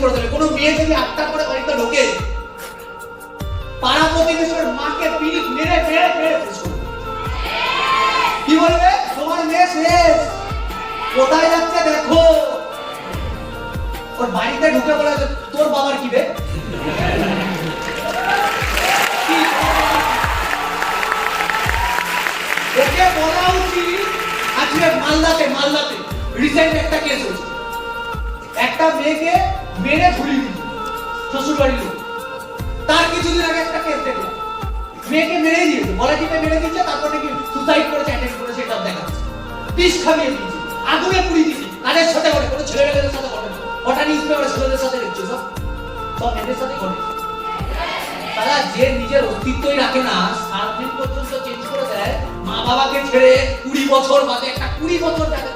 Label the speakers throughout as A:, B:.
A: করে দেবে। কোনো মেয়ে যদি আটটা করে বাড়িতে ঢোকে পাড়া প্রতিবেশীর মাকে পিড়ি মেরে মেরে মেরে কি বলবে? তোমার মেয়ে শেষ। কোথায় যাচ্ছে দেখো। ওর বাড়িতে ঢুকে বলে তোর বাবার কি বে ওকে বলা উচিত? আজকে মালদাতে মালদাতে রিসেন্ট একটা কেস হয়েছে। একটা মেয়েকে মেরে ঝুলিয়ে দিল লোক। তার কিছুদিন আগে একটা কেস দেখলাম। মেয়েকে মেরে দিয়েছে। বলা টিপে মেরে দিয়েছে? তারপর নাকি সুসাইড করেছে দেখা খাইয়ে দিয়েছে। আগুনে দিয়েছে। কাদের সাথে ঘটে কোনো ছেলেমেয়েদের সাথে ঘটে ওটা নিউজ ছেলেদের সাথে দেখছে সব? সব এদের সাথে ঘটে। তারা যে নিজের অস্তিত্বই রাখে না, সাত দিন পর্যন্ত চেঞ্জ করে দেয়। মা বাবাকে ছেড়ে কুড়ি বছর বাদে একটা কুড়ি বছর যাদের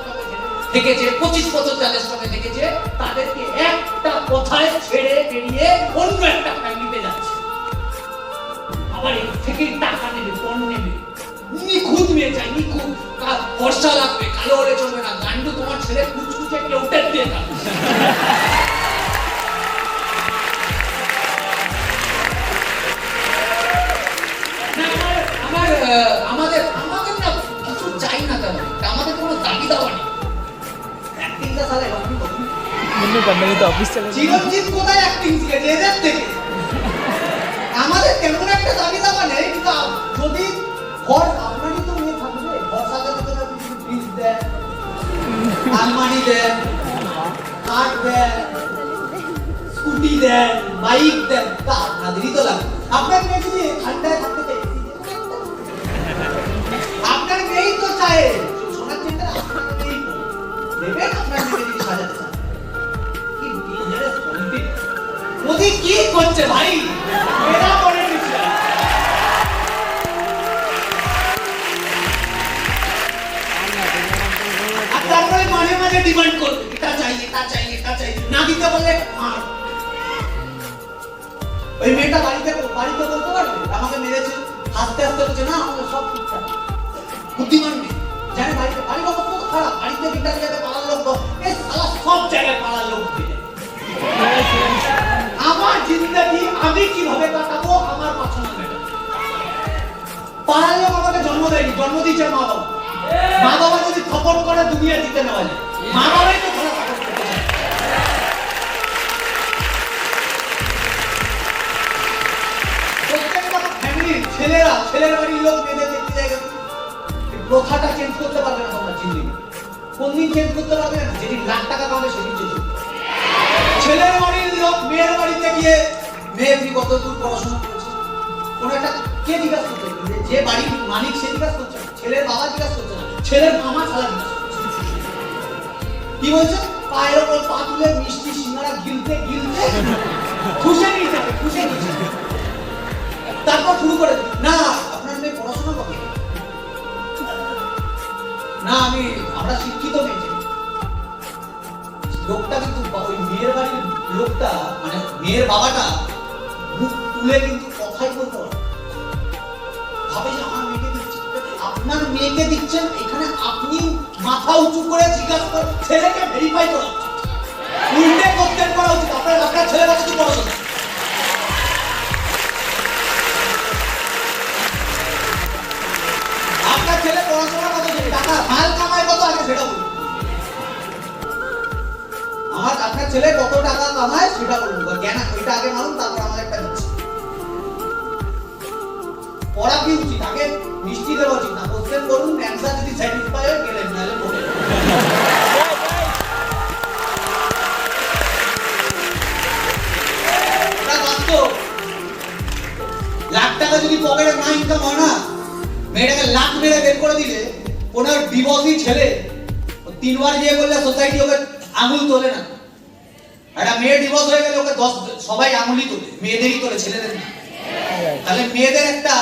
A: থেকেছে পঁচিশ বছর যাদের সঙ্গে দেখেছে, তাদেরকে একটা কথায় ছেড়ে বেরিয়ে অন্য একটা ফ্যামিলিতে যাচ্ছে। আবার এর থেকে টাকা নেবে, পণ নেবে। নিখুঁত মেয়ে চাই, নিখুঁত। ফর্সা লাগবে।
B: অফিস
A: চলে কোথায় অ্যাক্টিং এদের থেকে। আমাদের তেমন একটা দাবি দাবা নেই, কিন্তু যদি ঘর আপনারই তো মেয়ে থাকবে, ঘর সাজাতে তো কিছু ফ্রিজ আলমারি দেয় কাঠ দেয় স্কুটি দেন বাইক দেন তা আপনাদেরই তো লাগবে। আপনার মেয়ে যদি ঠান্ডায় মোদি কি করছে ভাই? ওই মেয়েটা বাড়িতে বাড়িতে আমাকে মেরেছে, হাসতে হাসতে বলছে, না, আমাদের সব ঠিকঠাক। বুদ্ধিমান বাড়িতে খারাপ, বাড়িতে পাড়ার আমাকে জন্ম দেয়নি, জন্ম দিয়েছে মা বাবা। মা বাবা যদি সাপোর্ট করে, দুনিয়া জিতে নেওয়া যায়। মা বাবাই তো করতে ছেলেরা, ছেলের বাড়ির লোক মেয়েদের দেখতে যায় প্রথাটা চেঞ্জ করতে পারবে না তোমরা জিন্দগি কোন দিন চেঞ্জ করতে পারবে না? যেদিন লাখ টাকা পাবে, সেদিন চেঞ্জ ছেলের বাড়ির লোক মেয়ের বাড়িতে গিয়ে, মেয়ে কত দূর পড়াশোনা করেছিস কোন একটা কে জিজ্ঞাসা করছে যে- বাড়ির মালিক সে জিজ্ঞাসা করছে, ছেলের বাবা জিজ্ঞাসা করছে না, ছেলের মামা ছাড়া কি বলছে? পায়ের ওপর পা তুলে মিষ্টি সিঙ্গারা গিলতে গিলতে খুশে নিয়ে যাবে, খুশে নিয়ে যাবে। তারপর শুরু করে, না, আপনার মেয়ে পড়াশোনা করে। না, আমি, আমরা শিক্ষিত মেয়ে। লোকটা কিন্তু, ওই মেয়ের বাড়ির লোকটা মানে মেয়ের বাবাটা মুখ তুলে কিন্তু কথাই বলতে পারে। ভাবে যে আমার মেয়েকে দিচ্ছে আপনার মেয়েকে দিচ্ছেন এখানে আপনি মাথা উঁচু করে জিজ্ঞাসা করে ছেলেকে ভেরিফাই করা উল্টে করা উচিত। আপনার আপনার ছেলে কাছে কি পড়াশোনা আপনার ছেলে কত? টাকা মাল কামায় কত আগে সেটা বলুন। আমার আপনার ছেলে কত টাকা কামায় সেটা বলুন জ্ঞান টাকা যদি পকেটে না ইনকাম হয় না, মেয়েটাকে লাখ মেরে বের করে দিলে, ওনার ডিভোর্সি ছেলে তিনবার বিয়ে করলে সোসাইটি ওকে আঙুল তোলে না একটা মেয়ে ডিভোর্স হয়ে গেলে ওকে দশ, সবাই আঙুলই তোলে, মেয়েদেরই তোলে ছেলেদের না। তাহলে মেয়েদের একটা